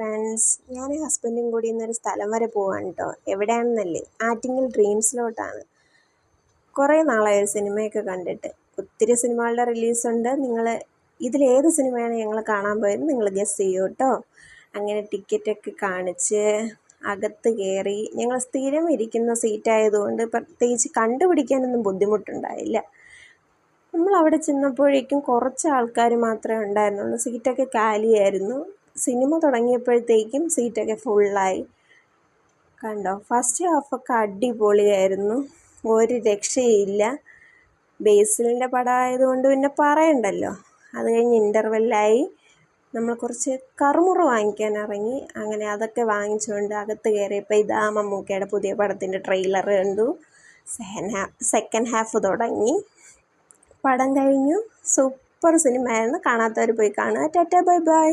Friends ഞാൻ ഹസ്ബൻഡും കൂടി ഇന്നൊരു സ്ഥലം വരെ പോവാണ് കേട്ടോ എവിടെയാണെന്നല്ലേ? ആറ്റിങ്ങൽ ഡ്രീംസിലോട്ടാണ് കുറേ നാളായി സിനിമയൊക്കെ കണ്ടിട്ട്. ഒത്തിരി സിനിമകളുടെ റിലീസുണ്ട് നിങ്ങൾ ഇതിലേത് സിനിമയാണ് ഞങ്ങൾ കാണാൻ പോയത്? നിങ്ങൾ ഗസ് ചെയ്യൂ കേട്ടോ അങ്ങനെ ടിക്കറ്റൊക്കെ കാണിച്ച് അകത്ത് കയറി ഞങ്ങൾ സ്ഥിരം ഇരിക്കുന്ന സീറ്റായതുകൊണ്ട് പ്രത്യേകിച്ച് കണ്ടുപിടിക്കാനൊന്നും ബുദ്ധിമുട്ടുണ്ടായില്ല. നമ്മൾ അവിടെ ചെന്നപ്പോഴേക്കും കുറച്ച് ആൾക്കാർ മാത്രമേ ഉണ്ടായിരുന്നുള്ളൂ. സീറ്റൊക്കെ കാലിയായിരുന്നു. സിനിമ തുടങ്ങിയപ്പോഴത്തേക്കും സീറ്റൊക്കെ ഫുള്ളായി കണ്ടോ? ഫസ്റ്റ് ഹാഫൊക്കെ അടിപൊളിയായിരുന്നു. ഒരു രക്ഷയില്ല. ബേസിലിന്റെ പടമായതുകൊണ്ട് പിന്നെ പറയണ്ടല്ലോ. അത് കഴിഞ്ഞ് ഇന്റർവെല്ലായി നമ്മൾ കുറച്ച് കറുമുറ വാങ്ങിക്കാൻ ഇറങ്ങി. അങ്ങനെ അതൊക്കെ വാങ്ങിച്ചുകൊണ്ട് അകത്ത് കയറിയപ്പോൾ ഇതാ മമ്മൂക്കയുടെ പുതിയ പടത്തിന്റെ ട്രെയിലർ കണ്ടു. സെക്കൻഡ് ഹാഫ് സെക്കൻഡ് ഹാഫ് തുടങ്ങി. പടം കഴിഞ്ഞു. സൂപ്പർ സിനിമയായിരുന്നു കാണാത്തവർ പോയി കാണുക. Tata bye bye.